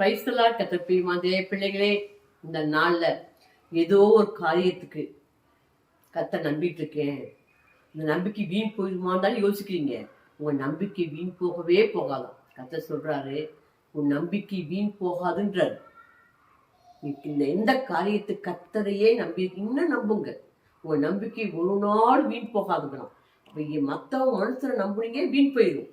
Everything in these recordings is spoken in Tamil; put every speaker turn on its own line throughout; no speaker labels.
பிரைஸ்தலா கத்தப்பி தேவ பிள்ளைகளே இந்த நாள்ல ஏதோ ஒரு காரியத்துக்கு கத்த நம்பிட்டு இருக்கேன் இந்த நம்பிக்கை வீண் போயிருமான்னு யோசிக்கிறீங்க. உங்க நம்பிக்கை வீண் போகவே போகாதான் கத்த சொல்றாரு உன் நம்பிக்கை வீண் போகாதுன்றாரு. இந்த எந்த காரியத்தை கத்தரையே நம்பி இன்னும் நம்புங்க. உங்க நம்பிக்கை ஒரு நாள் வீண் போகாதுங்களாம் அப்ப இங்க மத்தவங்க நம்புனீங்க வீண் போயிடும்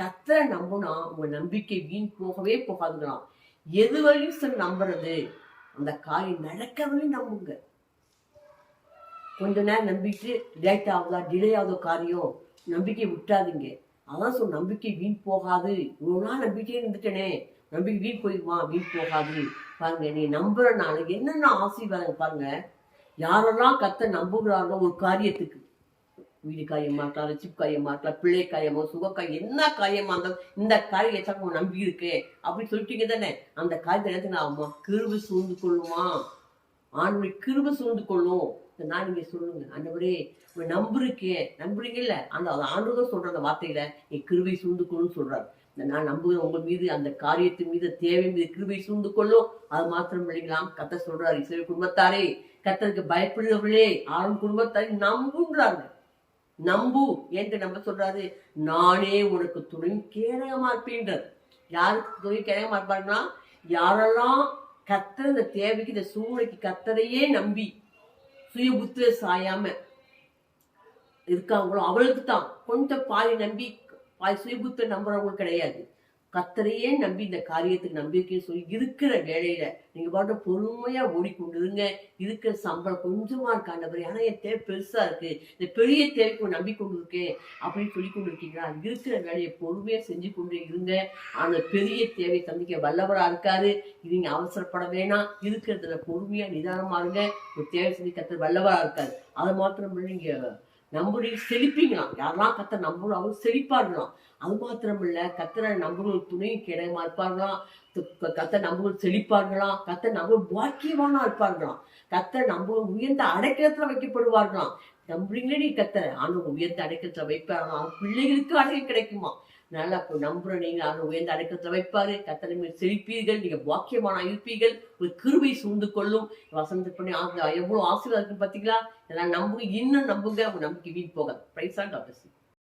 கத்தரை நம்புனா உங்க நம்பிக்கை வீண் போகவே போகாதுங்களாம் எது வரையும் சார் நம்புறது. அந்த காரியம் நடக்கவே நம்புங்க. கொஞ்ச நேரம் நம்பிட்டு லேட் ஆகுதா டிலே ஆகுதோ காரியம் நம்பிக்கை விட்டாதீங்க. அதான் சொல் நம்பிக்கை வீண் போகாது. இவ்வளோ நாள் நம்பிக்கையே இருந்துட்டேனே. நம்பிக்கை வீண் போயிடுமா? வீண் போகாது. பாருங்க நீ நம்புற நாளைக்கு என்னென்ன ஆசீர்வாதம் பாருங்க யாரெல்லாம் கத்த நம்புகிறாரோ ஒரு காரியத்துக்கு வீடு காரியமா இருக்கலாம் ரிச்சிப் காரியமா இருக்கலாம் பிள்ளை காரியமோ சுக காரியம் என்ன காரியமா இருந்தாலும் இந்த காரியத்தை உன் நம்பி இருக்கு அப்படின்னு சொல்லிட்டீங்க தானே? அந்த காரியத்தை நேரத்துக்கு நான் அம்மா கிருபு சூழ்ந்து கொள்ளுமா ஆண்மை கிருபு சூழ்ந்து கொள்ளும். நான் நீங்க சொல்லுங்க. ஆண்டவரே உங்க நம்புறீக்கே. நம்புறீங்கல்ல? அந்த அந்த ஆண்டவர் சொல்ற அந்த வார்த்தையில நீ கிருபை சூழ்ந்து கொள்ளும் சொல்றாரு. நான் நம்புகிறேன் உங்க மீது அந்த காரியத்தின் மீது தேவை மீது கிருபை சூழ்ந்து கொள்ளும். அது மாத்திரம் இல்லைங்களாம் கத்த சொல்றாரு இசை குடும்பத்தாரே கத்தருக்கு பயப்படுகிறவர்களே ஆளும் குடும்பத்தாரே நம்புன்றாங்க நம்பு என்று நம்ம சொல்றாரு. நானே உனக்கு துணை கேடகமா இருப்பேன்றார். யாருக்கு துணை கேடகமா இருப்பாருன்னா யாரெல்லாம் கத்தர் இந்த தேவைக்கு இந்த சூழ்நிலைக்கு கத்தரையே நம்பி சுய புத்திர சாயாம இருக்காங்களோ அவளுக்கு தான் கொஞ்சம் பாதி நம்பி பாதி சுயபுத்திர நம்புறவங்களுக்கு கிடையாது. கத்தரையே நம்பி இந்த காரியத்துக்கு நம்பிக்கைன்னு சொல்லி இருக்கிற வேலையில நீங்க பாட்டு பொறுமையா ஓடிக்கொண்டுருங்க. இருக்கிற சம்பளம் கொஞ்சமா இருக்காண்டவர் ஆனா என் தேவை பெருசா இருக்கு. இந்த பெரிய தேவைக்கு நம்பிக்கொண்டு இருக்கேன் அப்படின்னு சொல்லி கொண்டு இருக்கீங்களா இருக்கிற வேலையை பொறுமையா செஞ்சு கொண்டு இருங்க. அந்த பெரிய தேவை சந்திக்க வல்லவரா இருக்காரு. இது நீங்க அவசரப்பட வேணாம். இருக்கிறதுல பொறுமையா நிதானமா இருங்க. ஒரு தேவை சந்திக்க வல்லவரா இருக்காரு. அதை மாத்திரம் நீங்க நம்புறீ செழிப்பீங்களாம். யாரெல்லாம் கத்த நம்புறோம் அவங்க செழிப்பார்களாம். அது மாத்திரம் இல்ல கத்தரை நம்புகள் துணையும் கிடையமா இருப்பார்களாம். கத்த நம்புகள் செழிப்பார்களாம். கத்த நம்புகள் பாக்கியவானா இருப்பார்களாம். கத்த நம்புகள் உயர்ந்த அடைக்கலத்துல வைக்கப்படுவார்களாம். நம்புறீங்களே நீ கத்தரை ஆனா உயர்ந்த அடைக்கலத்துல வைப்பாங்க அவன் பிள்ளைகளுக்கு அடை கிடைக்குமா? நல்லா இப்போ நம்புற நீங்க. ஆனா உயர்ந்த அடைக்கலத்துல வைப்பாரு. கத்தனை மேல் செழிப்பீர்கள் நீங்க பாக்கியமான இருப்பீர்கள். ஒரு கிருவை சூழ்ந்து கொள்ளும். வசந்த பண்ணி ஆ- எவ்வளவு ஆசீர்வாதம் இருக்கு பாத்தீங்களா? இதெல்லாம் நம்புங்க. இன்னும் நம்புங்க. உங்க நம்பிக்கை வீண் போகாது. பிரைஸா டாக்டர்